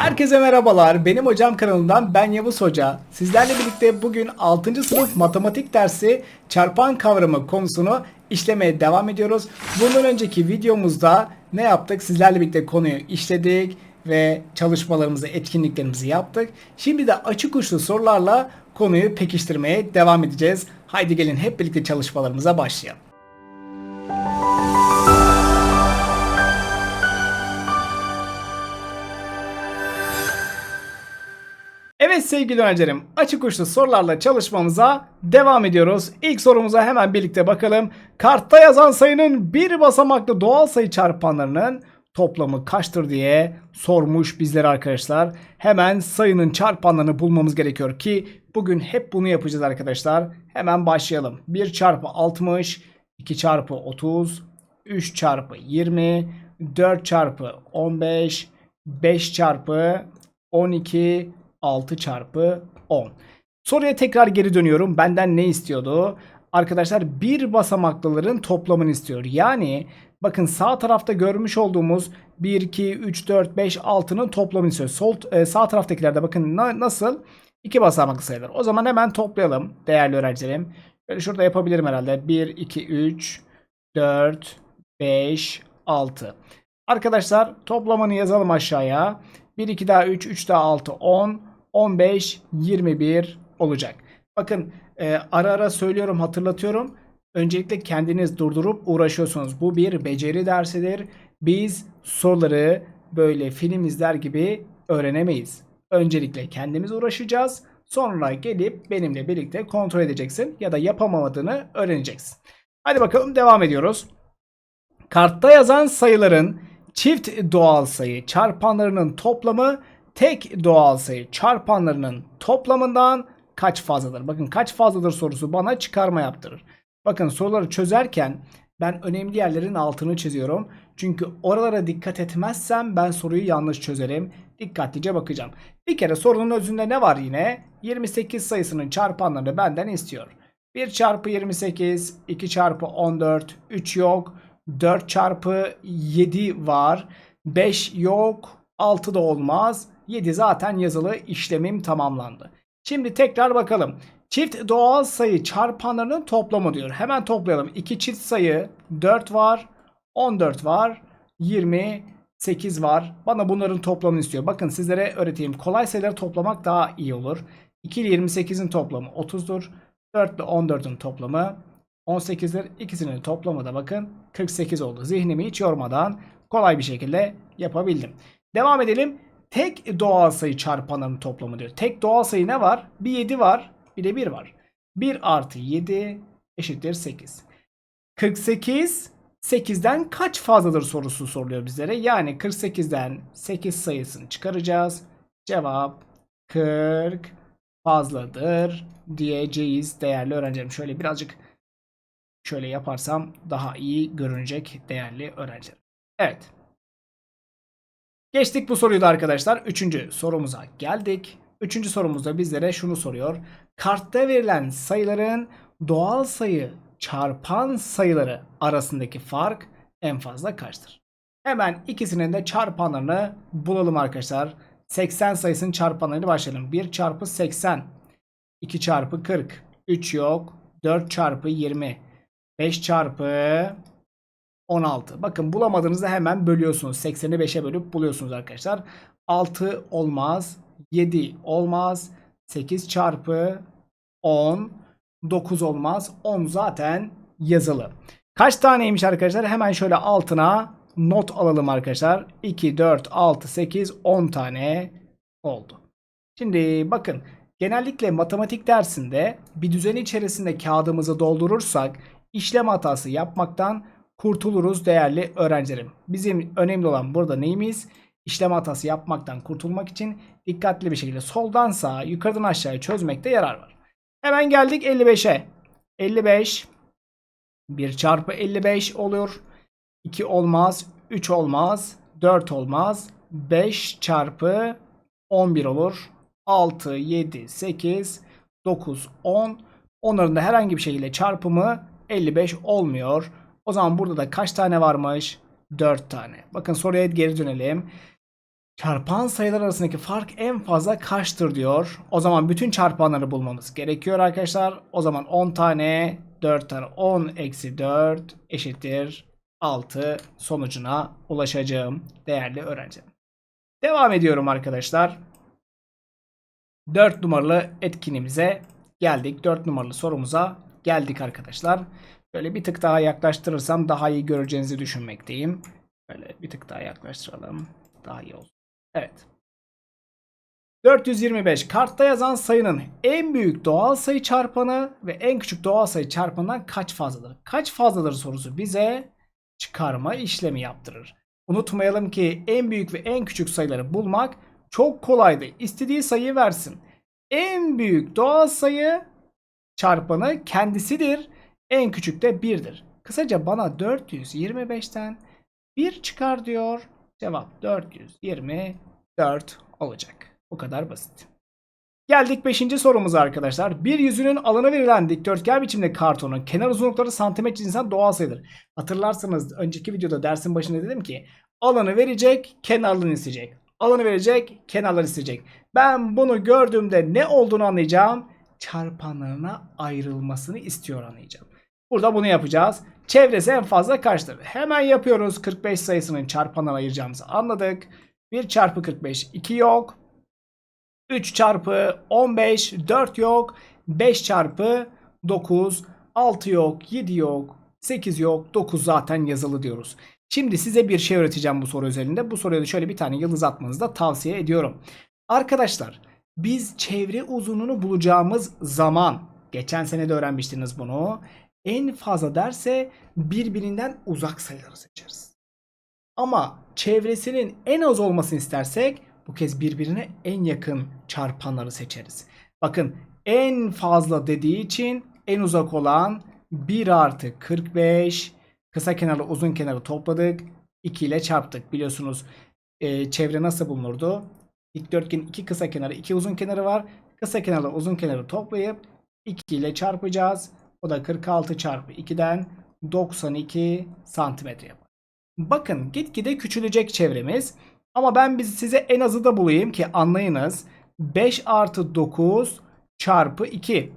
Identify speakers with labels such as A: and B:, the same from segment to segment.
A: Herkese merhabalar. Benim hocam kanalından ben Yavuz Hoca. Sizlerle birlikte bugün 6. sınıf matematik dersi çarpan kavramı konusunu işlemeye devam ediyoruz. Bundan önceki videomuzda ne yaptık? Sizlerle birlikte konuyu işledik ve çalışmalarımızı, etkinliklerimizi yaptık. Şimdi de açık uçlu sorularla konuyu pekiştirmeye devam edeceğiz. Haydi gelin hep birlikte çalışmalarımıza başlayalım. Sevgili öğrencilerim açık uçlu sorularla çalışmamıza devam ediyoruz. İlk sorumuza hemen birlikte bakalım. Kartta yazan sayının bir basamaklı doğal sayı çarpanlarının toplamı kaçtır diye sormuş bizlere arkadaşlar. Hemen sayının çarpanlarını bulmamız gerekiyor ki bugün hep bunu yapacağız arkadaşlar. Hemen başlayalım. 1 çarpı 60, 2 çarpı 30, 3 çarpı 20, 4 çarpı 15, 5 çarpı 12, 6 çarpı 10. Soruya tekrar geri dönüyorum. Benden ne istiyordu? Arkadaşlar bir basamaklıların toplamını istiyor. Yani bakın sağ tarafta görmüş olduğumuz 1, 2, 3, 4, 5, 6'nın toplamını istiyor. Sol, e, sağ taraftakilerde bakın na- nasıl? İki basamaklı sayılar. O zaman hemen toplayalım değerli öğrencilerim. Böyle şurada yapabilirim herhalde. 1, 2, 3, 4, 5, 6. Arkadaşlar toplamını yazalım aşağıya. 1, 2 daha 3, 3 daha 6, 10, 15, 21 olacak. Bakın e, ara ara söylüyorum hatırlatıyorum. Öncelikle kendiniz durdurup uğraşıyorsunuz. Bu bir beceri dersidir. Biz soruları böyle film izler gibi öğrenemeyiz. Öncelikle kendimiz uğraşacağız. Sonra gelip benimle birlikte kontrol edeceksin ya da yapamadığını öğreneceksin. Hadi bakalım devam ediyoruz. Kartta yazan sayıların çift doğal sayı çarpanlarının toplamı tek doğal sayı çarpanlarının toplamından kaç fazladır? Bakın kaç fazladır sorusu bana çıkarma yaptırır. Bakın soruları çözerken ben önemli yerlerin altını çiziyorum. Çünkü oralara dikkat etmezsem ben soruyu yanlış çözerim. Dikkatlice bakacağım. Bir kere sorunun özünde ne var yine? 28 sayısının çarpanlarını benden istiyor. 1 çarpı 28, 2 çarpı 14, 3 yok. 4 çarpı 7 var. 5 yok. 6 da olmaz. 7 zaten yazılı işlemim tamamlandı. Şimdi tekrar bakalım. Çift doğal sayı çarpanlarının toplamı diyor. Hemen toplayalım. 2 çift sayı 4 var. 14 var. 28 var. Bana bunların toplamını istiyor. Bakın sizlere öğreteyim. Kolay sayıları toplamak daha iyi olur. 2 ile 28'in toplamı 30'dur. 4 ile 14'ün toplamı 18'dir. İkisinin toplamı da bakın 48 oldu. Zihnimi hiç yormadan kolay bir şekilde yapabildim. Devam edelim. Tek doğal sayı çarpanlarının toplamı diyor. Tek doğal sayı ne var? Bir 7 var. Bir de 1 var. 1 artı 7 eşittir 8. 48 8'den kaç fazladır sorusu soruluyor bizlere. Yani 48'den 8 sayısını çıkaracağız. Cevap 40 fazladır diyeceğiz değerli öğrencilerim. Şöyle birazcık şöyle yaparsam daha iyi görünecek değerli öğrencilerim. Evet. Geçtik bu soruyu da arkadaşlar. Üçüncü sorumuza geldik. Üçüncü sorumuzda bizlere şunu soruyor. Kartta verilen sayıların doğal sayı çarpan sayıları arasındaki fark en fazla kaçtır? Hemen ikisinin de çarpanlarını bulalım arkadaşlar. 80 sayısının çarpanlarını başlayalım. 1 çarpı 80, 2 çarpı 40, 3 yok, 4 çarpı 20, 5 çarpı 16. Bakın bulamadığınızda hemen bölüyorsunuz. 80'i 5'e bölüp buluyorsunuz arkadaşlar. 6 olmaz. 7 olmaz. 8 çarpı 10. 9 olmaz. 10 zaten yazılı. Kaç taneymiş arkadaşlar? Hemen şöyle altına not alalım arkadaşlar. 2, 4, 6, 8, 10 tane oldu. Şimdi bakın genellikle matematik dersinde bir düzen içerisinde kağıdımızı doldurursak işlem hatası yapmaktan kurtuluruz değerli öğrencilerim. Bizim önemli olan burada neyimiz? İşlem hatası yapmaktan kurtulmak için dikkatli bir şekilde soldan sağa, yukarıdan aşağıya çözmekte yarar var. Hemen geldik 55'e. 55 1 çarpı 55 olur. 2 olmaz, 3 olmaz, 4 olmaz, 5 çarpı 11 olur. 6, 7, 8, 9, 10. Onların da herhangi bir şekilde çarpımı 55 olmuyor. O zaman burada da kaç tane varmış? 4 tane. Bakın soruya geri dönelim. Çarpan sayılar arasındaki fark en fazla kaçtır diyor. O zaman bütün çarpanları bulmamız gerekiyor arkadaşlar. O zaman 10 tane 4 tane 10 eksi 4 eşittir 6 sonucuna ulaşacağım değerli öğrencilerim. Devam ediyorum arkadaşlar. 4 numaralı etkinimize geldik. 4 numaralı sorumuza geldik arkadaşlar. Böyle bir tık daha yaklaştırırsam daha iyi göreceğinizi düşünmekteyim. Böyle bir tık daha yaklaştıralım. Daha iyi olsun. Evet. 425 kartta yazan sayının en büyük doğal sayı çarpanı ve en küçük doğal sayı çarpanından kaç fazladır? Kaç fazladır sorusu bize çıkarma işlemi yaptırır. Unutmayalım ki en büyük ve en küçük sayıları bulmak çok kolaydı. İstediği sayıyı versin. En büyük doğal sayı çarpanı kendisidir. En küçük de 1'dir. Kısaca bana 425'ten 1 çıkar diyor. Cevap 424 olacak. Bu kadar basit. Geldik 5. sorumuza arkadaşlar. Bir yüzünün alanı verilen dikdörtgen biçimde kartonun kenar uzunlukları santimetre cinsinden doğal sayıdır. Hatırlarsanız önceki videoda dersin başında dedim ki alanı verecek, kenarlarını isteyecek. Alanı verecek, kenarları isteyecek. Ben bunu gördüğümde ne olduğunu anlayacağım. Çarpanlarına ayrılmasını istiyor anlayacağım. Burada bunu yapacağız. Çevresi en fazla kaçtır? Hemen yapıyoruz. 45 sayısının çarpanlarına ayıracağımızı anladık. 1 çarpı 45 2 yok. 3 çarpı 15 4 yok. 5 çarpı 9 6 yok. 7 yok. 8 yok. 9 zaten yazılı diyoruz. Şimdi size bir şey öğreteceğim bu soru üzerinde. Bu soruya da şöyle bir tane yıldız atmanızı da tavsiye ediyorum. Arkadaşlar biz çevre uzunluğunu bulacağımız zaman geçen sene de öğrenmiştiniz bunu. En fazla derse birbirinden uzak sayıları seçeriz. Ama çevresinin en az olmasını istersek bu kez birbirine en yakın çarpanları seçeriz. Bakın en fazla dediği için en uzak olan 1 artı 45 kısa kenarla uzun kenarı topladık. 2 ile çarptık. Biliyorsunuz e, çevre nasıl bulunurdu? Dikdörtgenin iki kısa kenarı iki uzun kenarı var. Kısa kenarla uzun kenarı toplayıp 2 ile çarpacağız. O da 46 çarpı 2'den 92 santimetre yapar. Bakın gitgide küçülecek çevremiz. Ama ben biz size en azı da bulayım ki anlayınız. 5 artı 9 çarpı 2.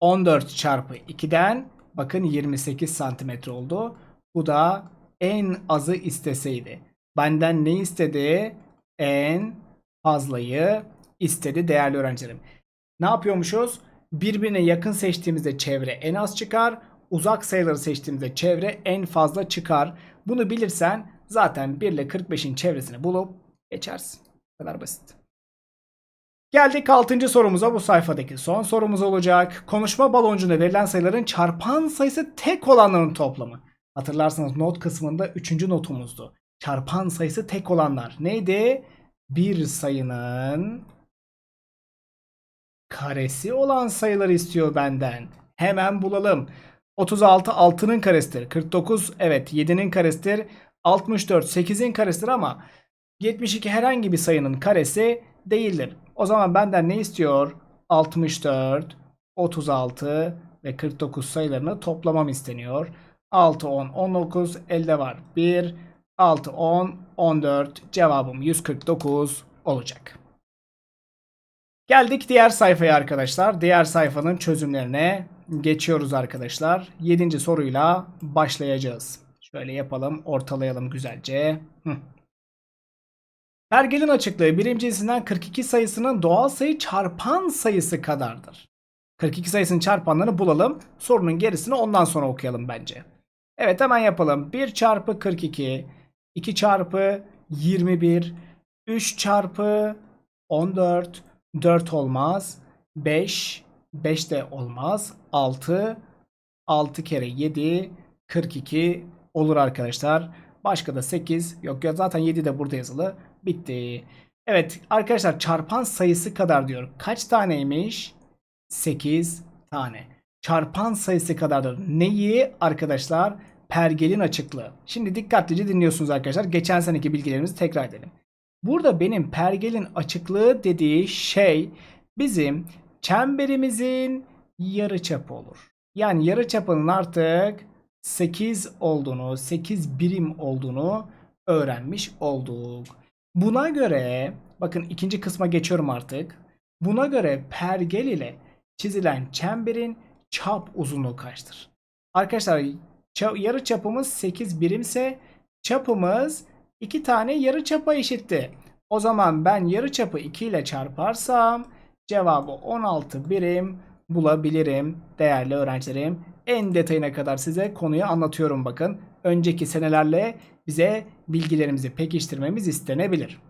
A: 14 çarpı 2'den bakın 28 santimetre oldu. Bu da en azı isteseydi. Benden ne istedi? En fazlayı istedi değerli öğrencilerim. Ne yapıyormuşuz? Birbirine yakın seçtiğimizde çevre en az çıkar. Uzak sayıları seçtiğimizde çevre en fazla çıkar. Bunu bilirsen zaten 1 ile 45'in çevresini bulup geçersin. Bu kadar basit. Geldik 6. sorumuza. Bu sayfadaki son sorumuz olacak. Konuşma baloncuğuna verilen sayıların çarpan sayısı tek olanların toplamı. Hatırlarsanız not kısmında 3. notumuzdu. Çarpan sayısı tek olanlar. Neydi? Bir sayının karesi olan sayıları istiyor benden. Hemen bulalım. 36 6'nın karesidir. 49 evet 7'nin karesidir. 64 8'in karesidir ama 72 herhangi bir sayının karesi değildir. O zaman benden ne istiyor? 64, 36 ve 49 sayılarını toplamam isteniyor. 6, 10, 19 elde var. 1, 6, 10, 14 cevabım 149 olacak. Geldik diğer sayfaya arkadaşlar. Diğer sayfanın çözümlerine geçiyoruz arkadaşlar. 7. soruyla başlayacağız. Şöyle yapalım, ortalayalım güzelce. Hı. Pergelin açıklığı birim cinsinden 42 sayısının doğal sayı çarpan sayısı kadardır. 42 sayısının çarpanlarını bulalım. Sorunun gerisini ondan sonra okuyalım bence. Evet hemen yapalım. 1 çarpı 42, 2 çarpı 21, 3 çarpı 14, 4 olmaz. 5, 5 de olmaz. 6, 6 kere 7, 42 olur arkadaşlar. Başka da 8 yok ya zaten 7 de burada yazılı. Bitti. Evet arkadaşlar çarpan sayısı kadar diyor. Kaç taneymiş? 8 tane. Çarpan sayısı kadardır. Neyi arkadaşlar? Pergelin açıklığı. Şimdi dikkatlice dinliyorsunuz arkadaşlar. Geçen seneki bilgilerimizi tekrar edelim. Burada benim pergelin açıklığı dediği şey bizim çemberimizin yarıçapı olur. Yani yarıçapının artık 8 olduğunu, 8 birim olduğunu öğrenmiş olduk. Buna göre bakın ikinci kısma geçiyorum artık. Buna göre pergel ile çizilen çemberin çap uzunluğu kaçtır? Arkadaşlar yarı çapımız 8 birimse çapımız 2 tane yarı çapa eşitti. O zaman ben yarı çapı 2 ile çarparsam cevabı 16 birim bulabilirim değerli öğrencilerim. En detayına kadar size konuyu anlatıyorum bakın. Önceki senelerle bize bilgilerimizi pekiştirmemiz istenebilir.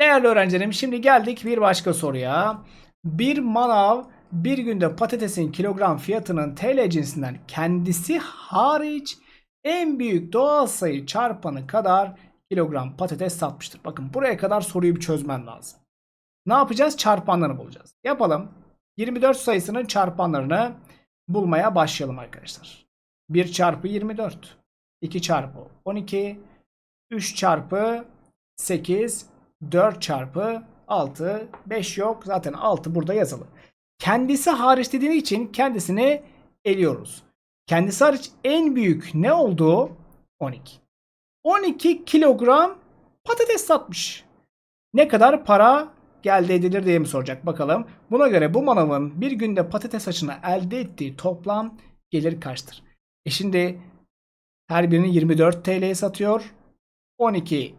A: Değerli öğrencilerim şimdi geldik bir başka soruya. Bir manav bir günde patatesin kilogram fiyatının TL cinsinden kendisi hariç en büyük doğal sayı çarpanı kadar kilogram patates satmıştır. Bakın buraya kadar soruyu bir çözmen lazım. Ne yapacağız? Çarpanlarını bulacağız. Yapalım. 24 sayısının çarpanlarını bulmaya başlayalım arkadaşlar. 1 çarpı 24. 2 çarpı 12. 3 çarpı 8. 4 çarpı 6. 5 yok. Zaten 6 burada yazılı. Kendisi hariç dediği için kendisini eliyoruz. Kendisi hariç en büyük ne oldu? 12. 12 kilogram patates satmış. Ne kadar para geldi edilir diye mi soracak bakalım. Buna göre bu manavın bir günde patates açını elde ettiği toplam gelir kaçtır? E şimdi her birini 24 TL'ye satıyor. 12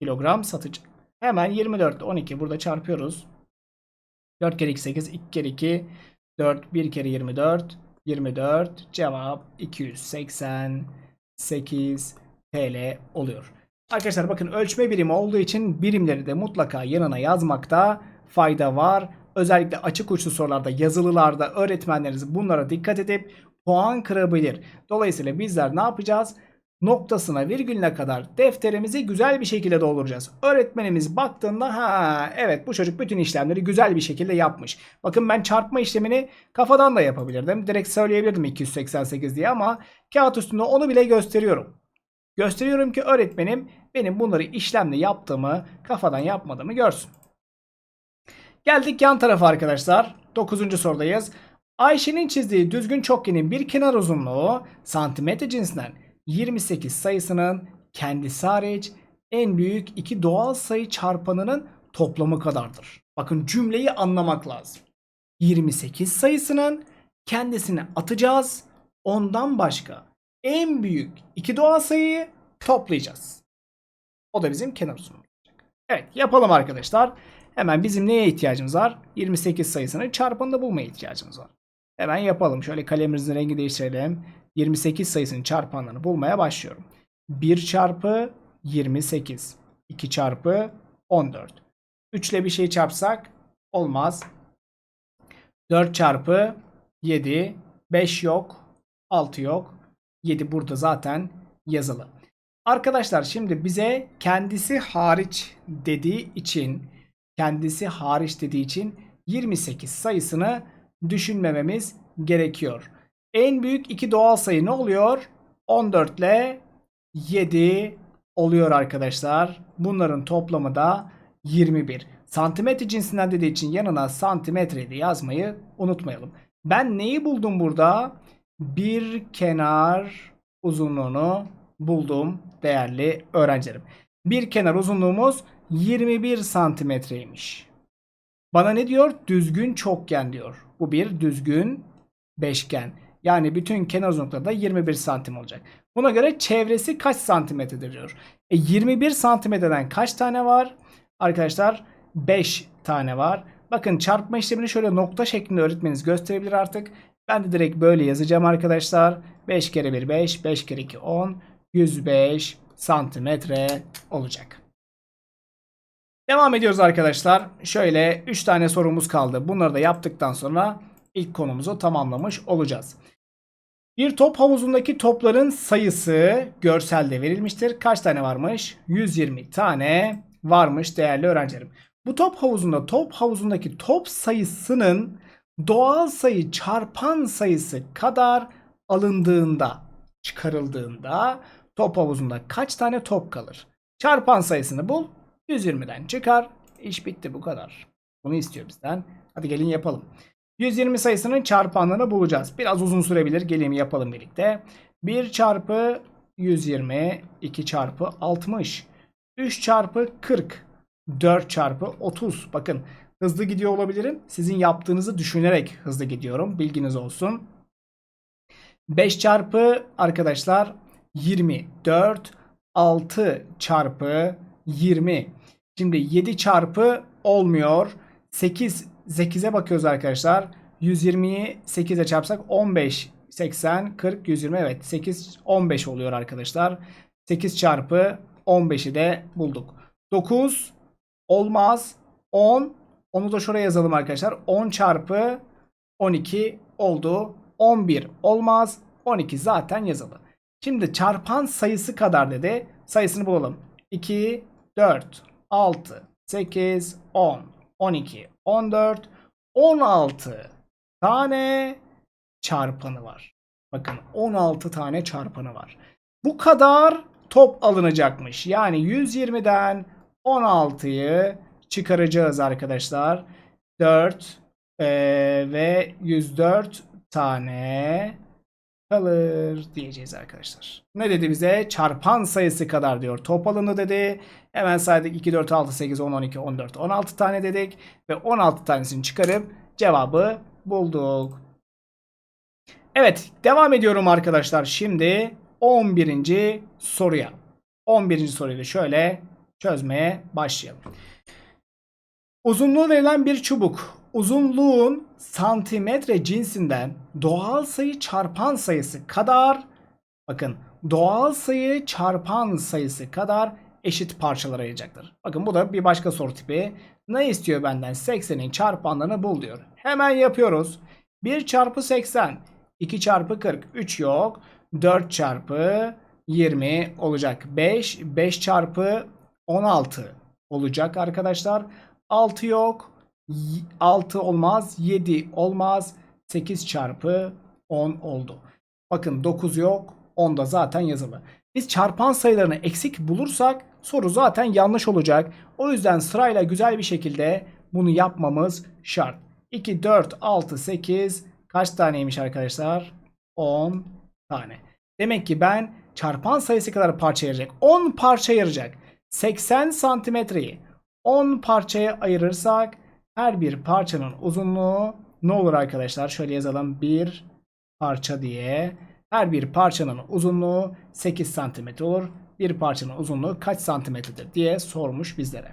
A: kilogram satacak. Hemen 24 12 burada çarpıyoruz. 4 kere 2 8 2 kere 2 4 1 kere 24 24 cevap 288 TL oluyor. Arkadaşlar bakın ölçme birimi olduğu için birimleri de mutlaka yanına yazmakta fayda var. Özellikle açık uçlu sorularda, yazılılarda öğretmenleriniz bunlara dikkat edip puan kırabilir. Dolayısıyla bizler ne yapacağız? Noktasına virgülüne kadar defterimizi güzel bir şekilde dolduracağız. Öğretmenimiz baktığında ha evet bu çocuk bütün işlemleri güzel bir şekilde yapmış. Bakın ben çarpma işlemini kafadan da yapabilirdim. Direkt söyleyebilirdim 288 diye ama kağıt üstünde onu bile gösteriyorum. Gösteriyorum ki öğretmenim benim bunları işlemle yaptığımı, kafadan yapmadığımı görsün. Geldik yan tarafa arkadaşlar. 9. sorudayız. Ayşe'nin çizdiği düzgün çokgenin bir kenar uzunluğu santimetre cinsinden 28 sayısının kendisi hariç en büyük iki doğal sayı çarpanının toplamı kadardır. Bakın cümleyi anlamak lazım. 28 sayısının kendisini atacağız. Ondan başka en büyük iki doğal sayıyı toplayacağız. O da bizim kenar uzunluğu. Evet yapalım arkadaşlar. Hemen bizim neye ihtiyacımız var? 28 sayısının çarpanını bulmaya ihtiyacımız var. Hemen yapalım. Şöyle kalemimizin rengi değiştirelim. 28 sayısının çarpanlarını bulmaya başlıyorum. 1 çarpı 28. 2 çarpı 14. 3 ile bir şey çarpsak olmaz. 4 çarpı 7. 5 yok. 6 yok. 7 burada zaten yazılı. Arkadaşlar şimdi bize kendisi hariç dediği için kendisi hariç dediği için 28 sayısını düşünmememiz gerekiyor. En büyük iki doğal sayı ne oluyor? 14 ile 7 oluyor arkadaşlar. Bunların toplamı da 21. Santimetre cinsinden dediği için yanına santimetreyi de yazmayı unutmayalım. Ben neyi buldum burada? Bir kenar uzunluğunu buldum değerli öğrencilerim. Bir kenar uzunluğumuz 21 santimetreymiş. Bana ne diyor? Düzgün çokgen diyor. Bu bir düzgün beşgen. Yani bütün kenar uzunlukları da 21 santim olacak. Buna göre çevresi kaç santimetredir diyor. E 21 santimetreden kaç tane var? Arkadaşlar 5 tane var. Bakın çarpma işlemini şöyle nokta şeklinde öğretmeniz gösterebilir artık. Ben de direkt böyle yazacağım arkadaşlar. 5 kere 1 5, 5 kere 2 10, 105 santimetre olacak. Devam ediyoruz arkadaşlar. Şöyle 3 tane sorumuz kaldı. Bunları da yaptıktan sonra ilk konumuzu tamamlamış olacağız. Bir top havuzundaki topların sayısı görselde verilmiştir. Kaç tane varmış? 120 tane varmış değerli öğrencilerim. Bu top havuzunda top havuzundaki top sayısının doğal sayı çarpan sayısı kadar alındığında, çıkarıldığında top havuzunda kaç tane top kalır? Çarpan sayısını bul. 120'den çıkar. İş bitti bu kadar. Bunu istiyor bizden. Hadi gelin yapalım. 120 sayısının çarpanlarını bulacağız. Biraz uzun sürebilir. Gelin yapalım birlikte. 1 çarpı 120, 2 çarpı 60, 3 çarpı 40. 4 çarpı 30. Bakın hızlı gidiyor olabilirim. Sizin yaptığınızı düşünerek hızlı gidiyorum. Bilginiz olsun. 5 çarpı arkadaşlar 24. 6 çarpı 20. Şimdi 7 çarpı olmuyor. 8 8'e bakıyoruz arkadaşlar. 120'yi 8'e çarpsak 15 80 40 120 evet 8 15 oluyor arkadaşlar. 8 çarpı 15'i de bulduk. 9 olmaz. 10 onu da şuraya yazalım arkadaşlar. 10 çarpı 12 oldu. 11 olmaz. 12 zaten yazılı. Şimdi çarpan sayısı kadar dedi. Sayısını bulalım. 2, 4, 6, 8, 10, 12, 14, 16 tane çarpanı var. Bakın 16 tane çarpanı var. Bu kadar top alınacakmış. Yani 120'den 16'yı çıkaracağız arkadaşlar. 4 eee, ve 104 tane kalır diyeceğiz arkadaşlar. Ne dedi? Çarpan sayısı kadar diyor. Top alındı dedi. Hemen saydık 2, 4, 6, 8, 10, 12, 14, 16 tane dedik. Ve 16 tanesini çıkarıp cevabı bulduk. Evet devam ediyorum arkadaşlar. Şimdi 11. soruya. 11. soruyu da şöyle çözmeye başlayalım. Uzunluğu verilen bir çubuk. Uzunluğun santimetre cinsinden doğal sayı çarpan sayısı kadar bakın doğal sayı çarpan sayısı kadar eşit parçalara ayıracaktır. Bakın bu da bir başka soru tipi. Ne istiyor benden? 80'in çarpanlarını bul diyor. Hemen yapıyoruz. 1 çarpı 80, 2 çarpı 40, 3 yok. 4 çarpı 20 olacak. 5, 5 çarpı 16 olacak arkadaşlar. 6 yok. 6 olmaz. 7 olmaz. 8 çarpı 10 oldu. Bakın 9 yok. 10 da zaten yazılı. Biz çarpan sayılarını eksik bulursak soru zaten yanlış olacak. O yüzden sırayla güzel bir şekilde bunu yapmamız şart. 2, 4, 6, 8 kaç taneymiş arkadaşlar? 10 tane. Demek ki ben çarpan sayısı kadar parça ayıracak. 10 parça ayıracak. 80 santimetreyi 10 parçaya ayırırsak her bir parçanın uzunluğu ne olur arkadaşlar? Şöyle yazalım. Bir parça diye. Her bir parçanın uzunluğu 8 santimetre olur. Bir parçanın uzunluğu kaç santimetredir diye sormuş bizlere.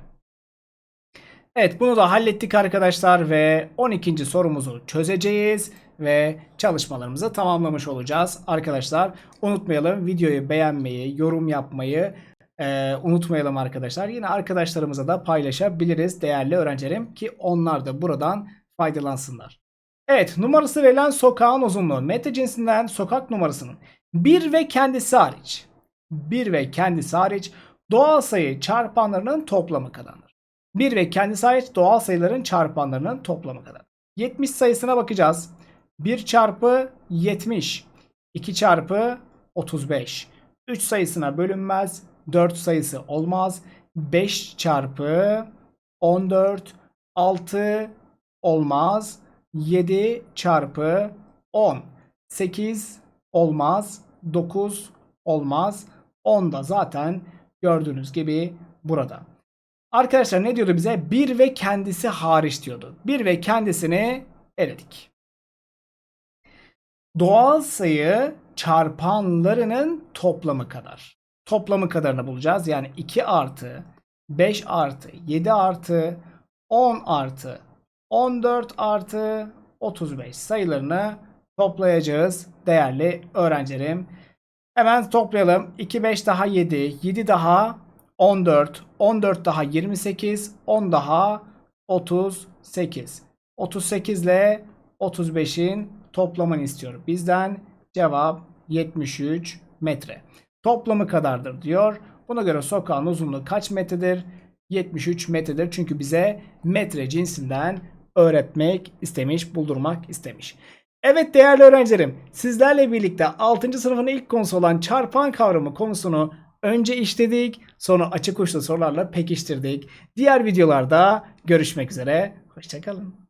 A: Evet bunu da hallettik arkadaşlar ve 12. sorumuzu çözeceğiz ve çalışmalarımızı tamamlamış olacağız. Arkadaşlar unutmayalım videoyu beğenmeyi, yorum yapmayı e, unutmayalım arkadaşlar. Yine arkadaşlarımıza da paylaşabiliriz değerli öğrencilerim ki onlar da buradan faydalansınlar. Evet numarası verilen sokağın uzunluğu metre cinsinden sokak numarasının 1 ve kendisi hariç 1 ve kendisi hariç doğal sayı çarpanlarının toplamı kadardır. 1 ve kendisi hariç doğal sayıların çarpanlarının toplamı kadar. 70 sayısına bakacağız. 1 çarpı 70, 2 çarpı 35. 3 sayısına bölünmez, 4 sayısı olmaz. 5 çarpı 14, 6 olmaz. 7 çarpı 10, 8 olmaz. 9 olmaz. 10 da zaten gördüğünüz gibi burada. Arkadaşlar ne diyordu bize? 1 ve kendisi hariç diyordu. 1 ve kendisini eledik. Doğal sayı çarpanlarının toplamı kadar. Toplamı kadarını bulacağız. Yani 2 artı 5 artı 7 artı 10 artı 14 artı 35 sayılarını toplayacağız değerli öğrencilerim. Hemen toplayalım. 2 5 daha 7, 7 daha 14, 14 daha 28, 10 daha 38. 38 ile 35'in toplamını istiyor. Bizden cevap 73 metre. Toplamı kadardır diyor. Buna göre sokağın uzunluğu kaç metredir? 73 metredir. Çünkü bize metre cinsinden öğretmek istemiş, buldurmak istemiş. Evet değerli öğrencilerim, sizlerle birlikte 6. sınıfın ilk konusu olan çarpan kavramı konusunu önce işledik, sonra açık uçlu sorularla pekiştirdik. Diğer videolarda görüşmek üzere, hoşçakalın.